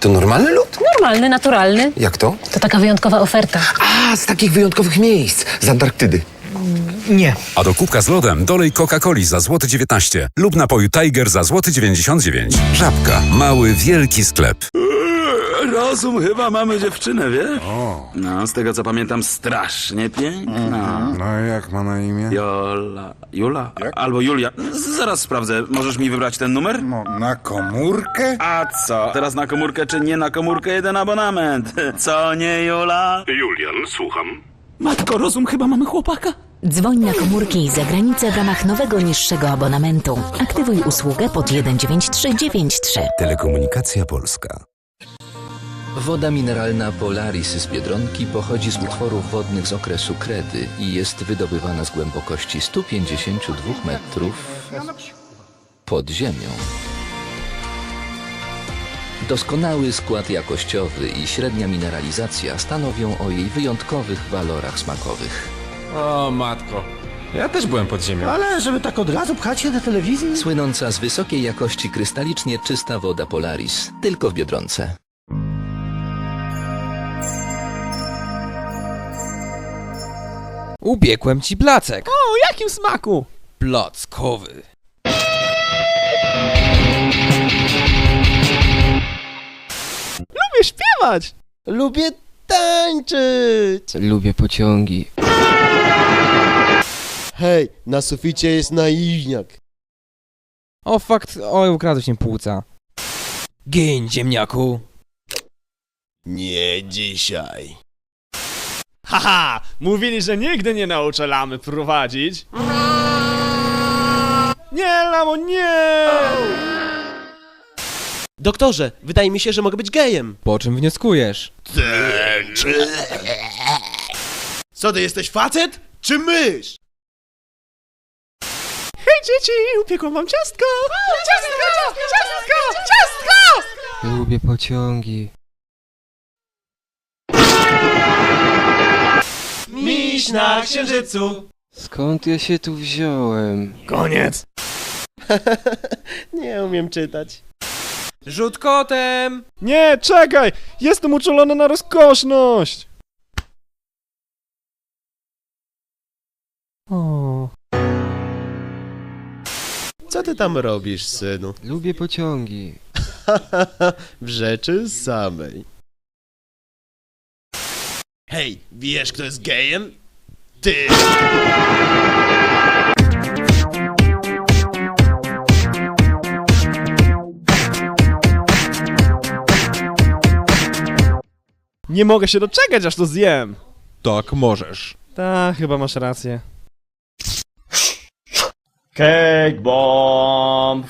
To normalny lód? Normalny, naturalny. Jak to? To taka wyjątkowa oferta. A, z takich wyjątkowych miejsc. Z Antarktydy. Nie. A do kubka z lodem dolej Coca-Coli za złoty 19 lub napoju Tiger za złoty 99. Żabka. Mały, wielki sklep. Rozum, chyba mamy dziewczynę, wiesz? No, z tego co pamiętam, strasznie piękna. No jak ma na imię? Jola. Jula? Albo Julia. Z- Zaraz sprawdzę. Możesz mi wybrać ten numer? No, na komórkę? A co? Teraz na komórkę czy nie na komórkę jeden abonament? Co nie, Jula? Julian, słucham. Matko, rozum, chyba mamy chłopaka. Dzwoń na komórki i za granicę w ramach nowego niższego abonamentu. Aktywuj usługę pod 19393. Telekomunikacja Polska. Woda mineralna Polaris z Biedronki pochodzi z utworów wodnych z okresu Kredy i jest wydobywana z głębokości 152 metrów pod ziemią. Doskonały skład jakościowy i średnia mineralizacja stanowią o jej wyjątkowych walorach smakowych. O matko. Ja też byłem pod ziemią. Ale żeby tak od razu pchać się do telewizji? Słynąca z wysokiej jakości krystalicznie czysta woda Polaris, tylko w Biedronce. Ubiegłem ci placek. O, jakim smaku? Plackowy. Lubię śpiewać. Lubię tańczyć! Lubię pociągi. Hej, na suficie jest naiwniak. O fakt, oj, ukradłeś mi płuca. Gień, ziemniaku. Nie dzisiaj. Haha! Mówili, że nigdy nie nauczę lamy prowadzić. Nie, lamo, nie! Doktorze, wydaje mi się, że mogę być gejem. Po czym wnioskujesz? Co ty jesteś facet? Czy mysz? Hej, dzieci! Upiekłam wam ciastko! Ciastko! Ciastko! Ciastko! Lubię pociągi. Na księżycu! Skąd ja się tu wziąłem? Koniec! Nie umiem czytać. Rzut kotem! Nie, czekaj! Jestem uczulony na rozkoszność! O. Co ty tam robisz, synu? Lubię pociągi. w rzeczy samej. Hej, wiesz kto jest gejem? Ty! Nie mogę się doczekać, aż to zjem! Tak, możesz. Tak, chyba masz rację. Cake bomb!